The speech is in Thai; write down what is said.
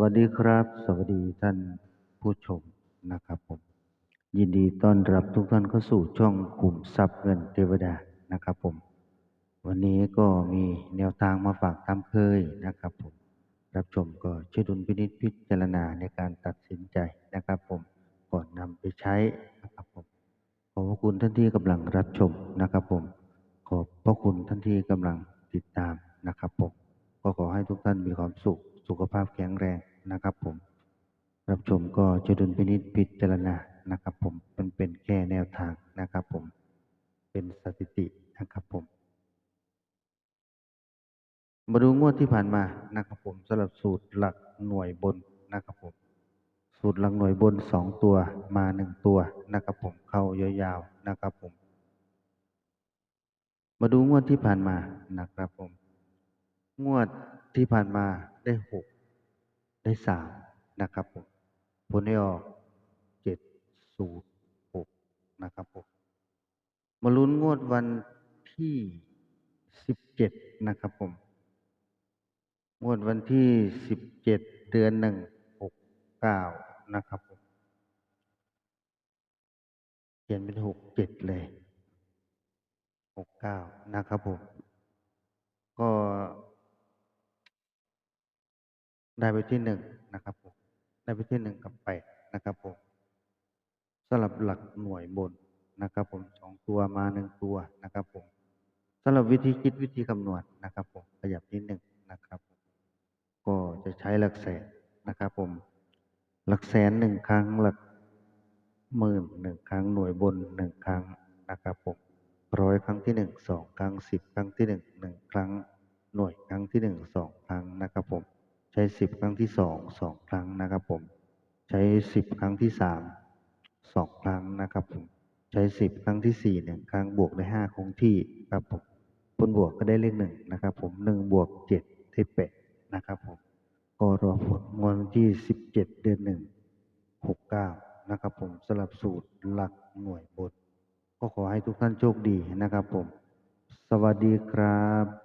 วัสดีครับ สวัสดีท่านผู้ชมนะครับผม ยินดีต้อนรับทุกท่านเข้าสู่ช่องกลุ่มทรัพย์เงินเทวดานะครับผม วันนี้ก็มีแนวทางมาฝากตามเคยนะครับผม รับชมก็ช่วยดุลพินิจพิจารณาในการตัดสินใจนะครับผม ก่อนนำไปใช้นะครับผม ขอบพระคุณท่านที่กำลังรับชมนะครับผม ขอบพระคุณท่านที่กำลังติดตามนะครับผม ก็ขอให้ทุกท่านมีความสุข สุขภาพแข็งแรงนะครับผม รับชมก็ช่วยดุลพินิจพิจารณานะครับผมเป็นเป็นแค่แนวทางนะครับผม เป็นสถิตินะครับผม มาดูงวดที่ผ่านมานะครับผมสำหรับสูตรหลักหน่วยบนนะครับผม สูตรหลักหน่วยบนสองตัวมาหนึ่งตัวนะครับผมเข้ายาวๆนะครับผม มาดูงวดที่ผ่านมานะครับผม งวดที่ผ่านมาได้หกได้สามนะครับผมผลได้ออกเจ็ดศูนย์หกนะครับผมมาลุ้นงวดวันที่สิบเจ็ดนะครับผมงวดวันที่สิบเจ็ดเดือนหนึ่งหกเก้านะครับผมเขียนเป็นหกเจ็ดเลยหกเก้านะครับผมก็ ได้ไปที่หนึ่งนะครับผมได้ไปที่หนึ่งกับแปดนะครับผมสำหรับหลักหน่วยบนนะครับผมสองตัวมาหนึ่งตัวนะครับผมสำหรับวิธีคิดวิธีคำนวณนะครับผมขยับนิดหนึ่งนะครับ ก็จะใช้หลักแสนนะครับผมหลักแสนหนึ่งครั้งหลักหมื่นหนึ่งครั้งหน่วยบนหนึ่งครั้งนะครับผมร้อยครั้งที่หนึ่งสองครั้งสิบครั้งที่หนึ่งหนึ่งครั้งหน่วยครั้งที่หนึ่งสองครั้งนะครับผม ใช้สิบครั้งที่สองสองครั้งนะครับผม ใช้สิบครั้งที่สามสองครั้งนะครับผม ใช้สิบครั้งที่สี่หนึ่งครั้งบวกได้ห้าคงที่ครับผมผลบวกก็ได้เลขหนึ่งนะครับผมหนึ่งบวกเจ็ดได้แปดนะครับผมก็รอผลงวดวันที่สิบเจ็ดเดือนหนึ่งหกเก้านะครับผมสลับสูตรหลักหน่วยบนก็ขอให้ทุกท่านโชคดีนะครับผม สวัสดีครับ